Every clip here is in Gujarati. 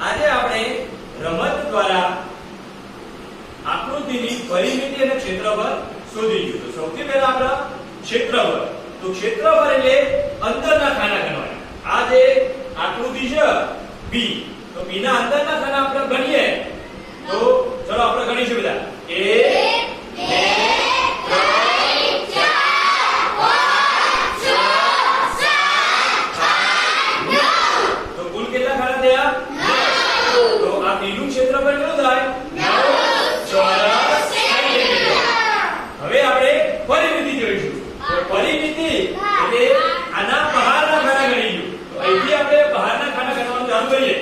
આજે આપણે રમત દ્વારા આકૃતિની પરિમિતિ અને ક્ષેત્રફળ શોધીશું તો સૌથી પહેલા આપણે ક્ષેત્રફળ. તો ક્ષેત્રફળ એટલે અંદરના પરિમિતિ એટલે આના બહારના ખાના ગણીશું તો અહીંથી આપણે બહારના ખાના ગણવાનું ચાલુ કરીએ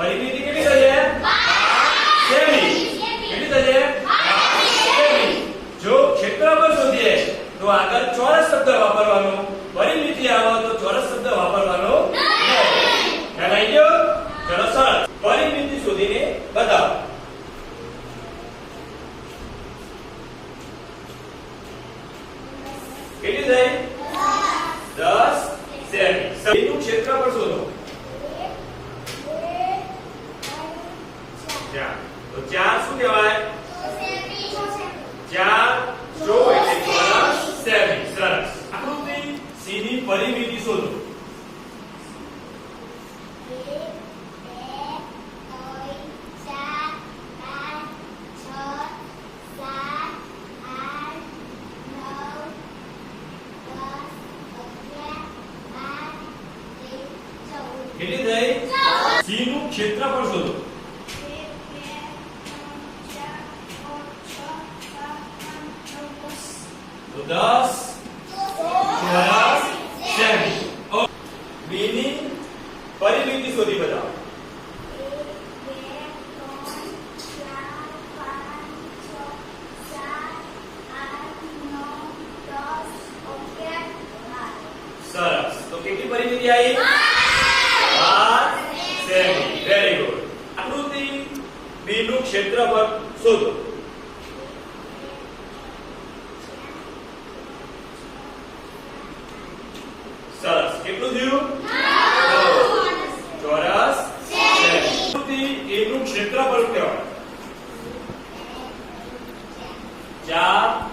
એક તો તો આગળ ચોરસ શબ્દ વાપરવાનો. પરિમિતિ આવો તો ચોરસ શબ્દ વાપરવાનો ખ્યાલ આવી ગયો? ચલો સરસ પરિમિતિ શોધીને બતાવો. કેટલી થઈ? દસ. સેમી. એનું ક્ષેત્રફળ શોધો. ચાર. તો ચાર શું કહેવાય? ચાર જો એટલે ચોરસ સેમી સરસ આકૃતિ સી ની પરિમિતિ શોધો કેટલી થઈ? સી નું ક્ષેત્રફળ શોધો. તો 10 ચોરસ સેમી બી ની પરિમિતિ શોધી બતાવો. સરસ. તો કેટલી પરિમિતિ આવી 12 સેમી વેરી ગુડ આકૃતિ બી નું ક્ષેત્રફળ શોધો. સરસ. કેટલું થયું? ચોરસ. સેમી આકૃતિ એ નું ક્ષેત્રફળ કહેવાય. ચાર.